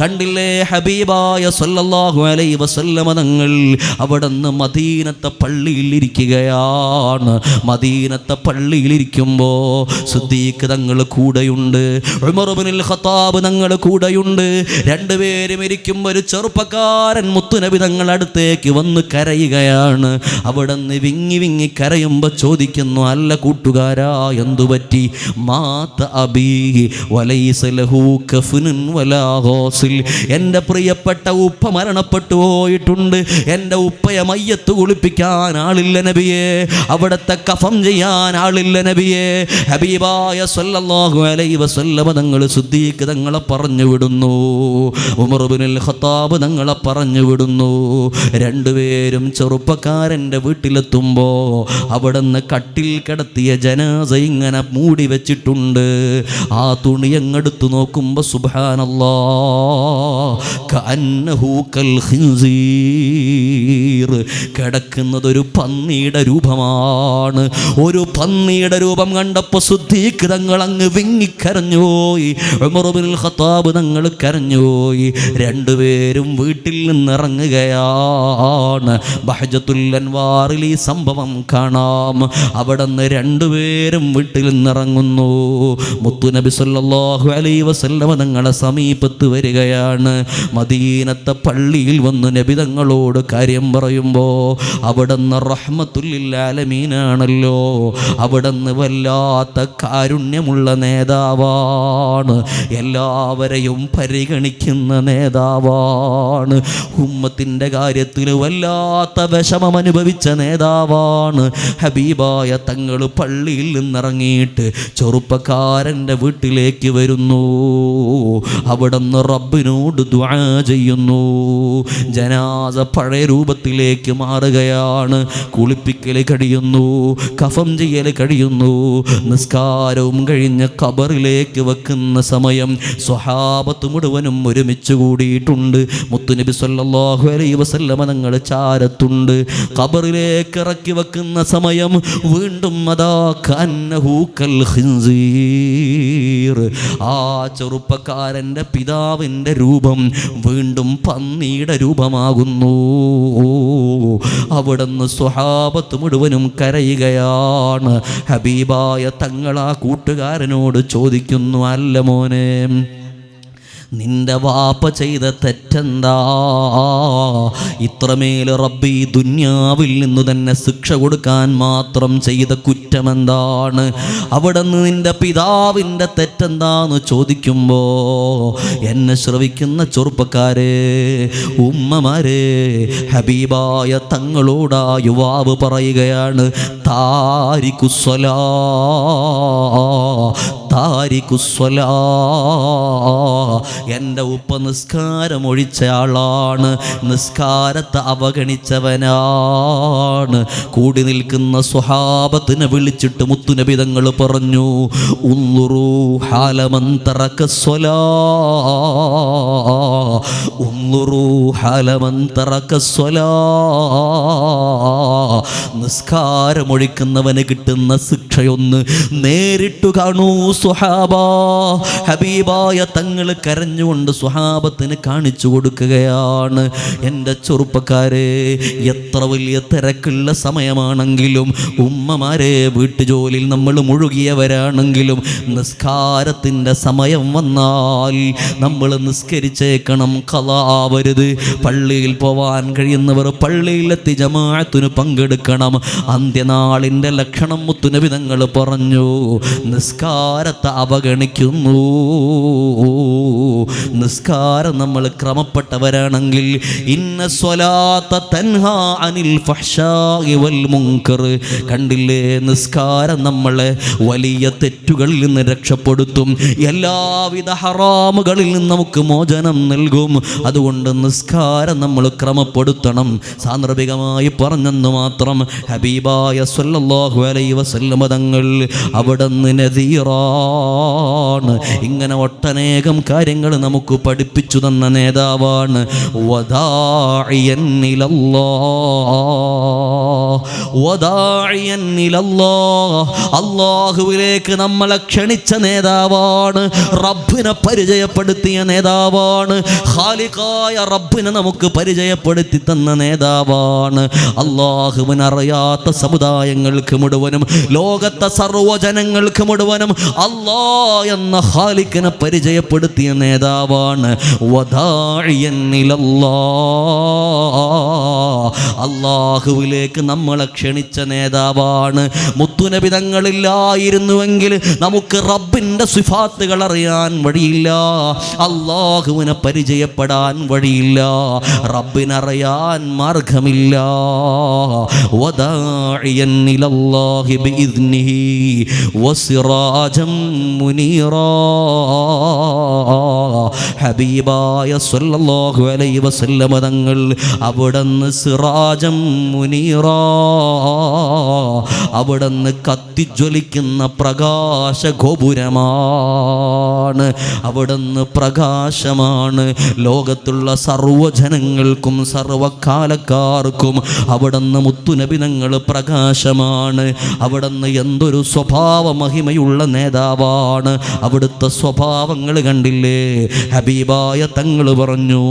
കണ്ടില്ലേ ഹബീബായ സല്ലല്ലാഹു അലൈ വസല്ലമ തങ്ങൾ അവിടുന്ന് മദീനത്തെ പള്ളിയിൽ ഇരിക്കുകയാണ്. മദീനത്തെ പള്ളിയിൽ ഇരിക്കുമ്പോൾ സുദ്ദീഖ് തങ്ങൾ കൂടെയുണ്ട് ഉമറുബിനിൽ ഖത്താബ് തങ്ങൾ കൂടെയുണ്ട്. രണ്ടുപേരും ഇരിക്കുമ്പോൾ ഒരു ചെറുപ്പക്കാരൻ മുത്തുനബി തങ്ങൾ അടുത്തേക്ക് വന്ന് കരയുകയാണ്. അവിടെ നിന്ന് വിങ്ങി വിങ്ങി കരയുമ്പോൾ ചോദിക്കുന്നു അല്ല കൂട്ടുകാരാ എന്തു പറ്റി? മാത്ത അബീ വലൈസ ഗോസിൽ എന്റെ പ്രിയപ്പെട്ട ഉപ്പ മരണപ്പെട്ടു പോയിട്ടുണ്ട്. എന്റെ ഉപ്പയെ മയ്യത്ത് കുളിപ്പിക്കാൻ ആളില്ല നബിയെ. അവിടുത്തെ കഫം ചെയ്യാൻ ആളില്ല നബിയെ. ഹബീബായ സല്ലല്ലാഹു അലൈഹി വസല്ലമ തങ്ങൾ സുദ്ദീഖ് തങ്ങളെ പറഞ്ഞു വിടുന്നു. ഉമർ ഹത്താബ് ഖത്താബ് തങ്ങളെ പറഞ്ഞു വിടുന്നു. രണ്ടുപേരും ചെറുപ്പക്കാരന്റെ വീട്ടിലെത്തുമ്പോൾ അവിടെ നിന്ന് കട്ടിൽ കിടത്തിയ ജനാസ ഇങ്ങനെ മൂടി വെച്ചിട്ടുണ്ട്. ആ തുണി എങ്ങെടുത്തു നോക്കുമ്പോൾ സുബാനല്ലാ കന്നഹു കൽ ഖിൻസീർ കിടക്കുന്നത് ഒരു പന്നിയുടെ രൂപമാണ്. ഒരു പന്നിയുടെ രൂപം കണ്ടപ്പോൾ ശുദ്ധീകൃതങ്ങൾ തങ്ങൾ അങ്ങ് വിങ്ങിക്കരഞ്ഞുപോയി ഉമറുബിൻ ഖത്താബ് തങ്ങൾ കരഞ്ഞുപോയി. രണ്ടുപേരും വീട്ടിൽ നിന്നിറങ്ങുകയാണ്. ബഹജത്തുല്ലൻവാറിൽ ഈ സംഭവം കാണാം. അവിടെ നിന്ന് രണ്ടുപേരും വീട്ടിൽ നിന്നിറങ്ങുന്നു. മുത്തുനബി സല്ലാഹു അലൈ വസല്ലമ തങ്ങളെ സമീപത്ത് വരികയാണ്. മദീനത്തെ പള്ളിയിൽ വന്ന് നബിതങ്ങളോട് കാര്യം പറയുമ്പോൾ അവിടുന്ന് റഹ്മത്തുല്ലാലമീനാണല്ലോ അവിടുന്ന് വല്ലാത്ത കാരുണ്യമുള്ള നേതാവാണ്. എല്ലാവരെയും പരിഗണിക്കുന്ന നേതാവാണ്. ഉമ്മത്തിന്റെ കാര്യത്തിൽ വല്ലാത്ത വിഷമം അനുഭവിച്ച നേതാവാണ്. ഹബീബായ തങ്ങൾ പള്ളിയിൽ നിന്നിറങ്ങിയിട്ട് ചെറുപ്പക്കാരന്റെ വീട്ടിലേക്ക് വരുന്നു. അവിടുന്ന് റബ്ബിനോട് ദ്വാ ചെയ്യുന്നു. ജനാസ പഴയ രൂപത്തിലേക്ക് മാറുകയാണ്. കുളിപ്പിക്കൽ കഴിയുന്നു. കഫം ചെയ്യൽ കഴിയുന്നു. നിസ്കാരവും കഴിഞ്ഞ് ഖബറിലേക്ക് വെക്കുന്ന സമയം സ്വഹാബത്ത് മുഴുവനും ഒരുമിച്ച് കൂടിയിട്ടുണ്ട്. മുത്തുനബി സല്ലല്ലാഹു അലൈഹി വസല്ലമ തങ്ങൾ ചാരത്തുണ്ട്. ഖബറിലേക്ക് ഇറക്കി വെക്കുന്ന സമയം വീണ്ടും അതാ കന്നഹു കൽ ഖിൻസീർ ആ ചെറുപ്പക്കാരന്റെ പിതാവിന്റെ രൂപം വീണ്ടും പന്നിയുടെ രൂപമാകുന്നു. അവിടുന്ന് സ്വഹാപത്ത് മുഴുവനും കരയുകയാണ്. ഹബീബായ തങ്ങളാ കൂട്ടുകാരനോട് ചോദിക്കുന്നു അല്ല മോനെ നിന്റെ വാപ്പ ചെയ്ത തെറ്റെന്താ? ഇത്രമേൽ റബ്ബി ദുന്യാവിൽ നിന്ന് തന്നെ ശിക്ഷ കൊടുക്കാൻ മാത്രം ചെയ്ത കുറ്റമെന്താണ്? അവിടെ നിന്ന് നിന്റെ പിതാവിന്റെ തെറ്റെന്താന്ന് ചോദിക്കുമ്പോൾ എന്നെ ശ്രവിക്കുന്ന ചെറുപ്പക്കാരെ ഉമ്മമാരെ ഹബീബായ തങ്ങളോടാ യുവാവ് പറയുകയാണ് താരിക്കുസ്വലാ താരിക്കുസ്വലാ എന്റെ ഉപ്പ നിസ്കാരം ഒഴിച്ച ആളാണ് നിസ്കാരത്തെ അവഗണിച്ചവനാണ്. കൂടി നിൽക്കുന്ന സ്വഹാബത്തിനെ വിളിച്ചിട്ട് മുത്തുനബിതങ്ങൾ പറഞ്ഞു നിസ്കാരമൊഴിക്കുന്നവന് കിട്ടുന്ന ശിക്ഷയൊന്ന് നേരിട്ടു കാണൂ സുഹാബ ഹബീബായ തങ്ങൾ കരഞ്ഞുകൊണ്ട് സുഹാബത്തിന് കാണിച്ചു കൊടുക്കുകയാണ്. എന്റെ ചെറുപ്പക്കാരെ എത്ര വലിയ തിരക്കുള്ള സമയമാണെങ്കിലും ഉമ്മമാരെ വീട്ടുജോലിയിൽ നമ്മൾ മുഴുകിയവരാണെങ്കിലും നിസ്കാരത്തിന്റെ സമയം വന്നാൽ നമ്മൾ നിസ്കരിച്ചേക്കണം കലാവരുത് പള്ളിയിൽ പോവാൻ കഴിയുന്നവർ പള്ളിയിലെത്തി ജമാഅത്തിന് പങ്കെടുക്കണം. അന്ത്യനാളിന്റെ ലക്ഷണം മുത്തുനബി തങ്ങൾ പറഞ്ഞു നിസ്കാരത്തെ അവഗണിക്കുന്നു നിസ്കാരം നമ്മൾ ക്രമപ്പെട്ടവരാണെങ്കിൽ ഇന്ന സ്വലാത്ത തൻഹാ അനിൽ വൽ മുങ്കർ കണ്ടില്ലേ നിസ്കാരം നമ്മളെ വലിയ തെറ്റുകളിൽ നിന്ന് രക്ഷപ്പെടുത്തും എല്ലാവിധ ഹറാമുകളിൽ നിന്ന് നമുക്ക് മോചനം നൽകും അതുകൊണ്ട് നിസ്കാരം നമ്മൾ ക്രമപ്പെടുത്തണം സാന്ദർഭികമായി പറഞ്ഞെന്ന് മാത്രം ഹബീബായ സല്ലല്ലാഹു അലൈഹി വസല്ലമ തങ്ങൾ അവിടെ നിന്ന് നദീറാണ് ഇങ്ങനെ ഒട്ടനേകം കാര്യങ്ങൾ നമുക്ക് പഠിപ്പിച്ചു തന്ന നേതാവാണ്. അള്ളാഹുവിലേക്ക് നമ്മളെ ക്ഷണിച്ച നേതാവാണ്. റബ്ബിനെ പരിചയപ്പെടുത്തിയ നേതാവാണ്. ഖാലിഖായ റബ്ബിനെ നമുക്ക് പരിചയപ്പെടുത്തി തന്ന നേതാവാണ്. അള്ളാഹുവിനറിയാത്ത സമുദായങ്ങൾക്ക് മുഴുവനും ലോകത്തെ സർവജനങ്ങൾക്ക് മുഴുവനും അള്ളാ എന്ന ഹാലിക്കനെ പരിചയപ്പെടുത്തിയ നേതാവാണ്. അള്ളാഹുവിലേക്ക് നമ്മളെ ക്ഷണിച്ച നേതാവാണ്. മുത്തുനബിതങ്ങളില്ലായിരുന്നുവെങ്കിൽ നമുക്ക് റബ്ബിന്റെ സിഫാത്തുകൾ അറിയാൻ വഴിയില്ല. അള്ളാഹുവിനെ പരിചയപ്പെടാൻ വഴിയില്ല. റബ്ബിനറിയാൻ മാർഗമില്ല. വദാഇയൻ ഇലല്ലാഹി ബിഇذനിഹി വസിറാജം മുനീറാ. ഹബീബായ സല്ലല്ലാഹു അലൈഹി വസല്ലമ തങ്ങൾ അവിടുന്ന് സിറാജം മുനീറ. അവിടുന്ന് കത്തിജ്വലിക്കുന്ന പ്രകാശ ഗോപുരമാണ് അവിടുന്ന് പ്രകാശമാണ്. ലോകത്തുള്ള സർവജനങ്ങൾക്കും സർവകാലക്കാർക്കും അവിടുന്ന് മുത്തുനബിനങ്ങൾ പ്രകാശമാണ്. അവിടുന്ന് എന്തൊരു സ്വഭാവ മഹിമയുള്ള നേതാവാണ്. അവിടുത്തെ സ്വഭാവങ്ങൾ കണ്ടില്ലേ? ഹബീബായ തങ്ങൾ പറഞ്ഞു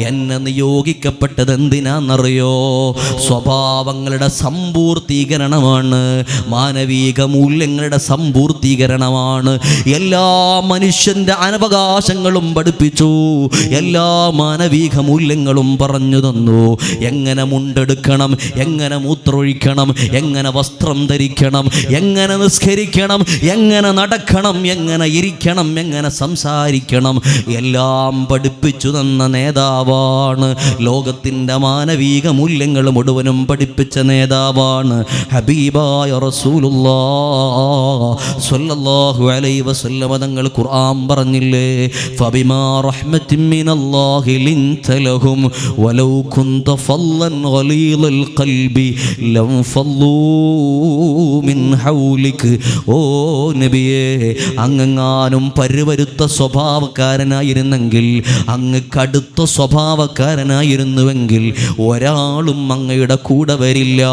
എന്നെ നിയോഗിക്കപ്പെട്ടത് എന്തിനാണെന്നറിയോ സ്വഭാവങ്ങളുടെ സമ്പൂർത്തീകരണമാണ്. മാനവിക മൂല്യങ്ങളുടെ സമ്പൂർത്തീകരണമാണ്. എല്ലാ മനുഷ്യന്റെ അനവകാശങ്ങളും പഠിപ്പിച്ചു. എല്ലാ മാനവിക മൂല്യങ്ങളും പറഞ്ഞു തന്നു. എങ്ങനെ മുണ്ടെടുക്കണം? എങ്ങനെ മൂത്രൊഴിക്കണം എങ്ങനെ വസ്ത്രം ധരിക്കണം? എങ്ങനെ നിസ്കരിക്കണം? എങ്ങനെ നടക്കണം എങ്ങനെ ഇരിക്കണം എങ്ങനെ സംസാരിക്കണം എല്ലാം പഠിപ്പിച്ചു തന്ന നേതാവാണ്. ലോകത്തിന്റെ മാനവീക മൂല്യങ്ങൾ മുഴുവനും പഠിപ്പിച്ച നേതാവാണ്. ഹബീബായ റസൂലുല്ലാഹു അലൈഹി വസല്ലമ തങ്ങൾ ഖുർആൻ പറഞ്ഞില്ലേ? ഫബിമാ റഹ്മത്തിൻ മിനല്ലാഹി ലിൻത ലഹും വലൗ കുന്ത ഫല്ലൻ ഗലീലൽ ഖൽബി ലം ഫല്ലൂ മിൻ ഹൗലിക്. ഓ നബിയേ അങ്ങെങ്ങാനും പരുവരുത്ത സ്വഭാവക്കാരനായിരുന്നെങ്കിൽ അങ്ങ് കടുത്ത സ്വഭാവക്കാരനായിരുന്നുവെങ്കിൽ ഒരാളും അങ്ങയുടെ കൂടെ വരില്ല.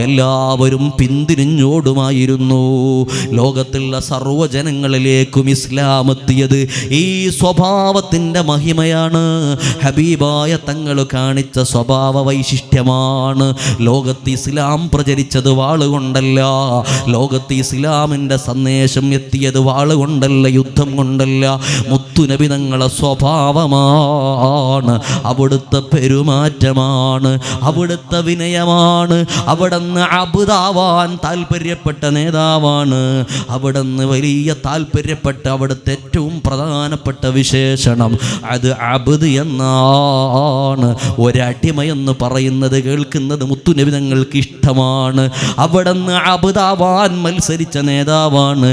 എല്ലാവരും പിന്തിരിഞ്ഞോടുമായിരുന്നു. ലോകത്തുള്ള സർവജനങ്ങളിലേക്കും ഇസ്ലാം എത്തിയത് ഈ സ്വഭാവത്തിന്റെ മഹിമയാണ്. ഹബീബായ തങ്ങൾ കാണിച്ച സ്വഭാവ വൈശിഷ്ട്യമാണ് ലോകത്ത് ഇസ്ലാം പ്രചരിച്ചത് വാളുകൊണ്ടല്ല. ലോകത്ത് ഇസ്ലാമിന്റെ സന്ദേശം എത്തിയത് വാൾ കൊണ്ടല്ല യുദ്ധം കൊണ്ടല്ല. മുത്തുനബി തങ്ങളെ സ്വഭാവമാണ്. അവിടുത്തെ പെരുമാറ്റമാണ്. അവിടുത്തെ വിനയമാണ്. അവിടുന്ന് അബുദാവാൻ താല്പര്യപ്പെട്ട നേതാവാണ്. അവിടുന്ന് വലിയ താല്പര്യപ്പെട്ട അവിടുത്തെ ഏറ്റവും പ്രധാനപ്പെട്ട വിശേഷണം അത് അബുദ് എന്നാണ്. ഒരടിമ എന്ന് പറയുന്നത് കേൾക്കുന്നത് മുത്തുനബി തങ്ങൾക്ക് ഇഷ്ടമാണ്. അവിടുന്ന് അബുദാവാൻ മത്സരിച്ച നേതാവാണ്.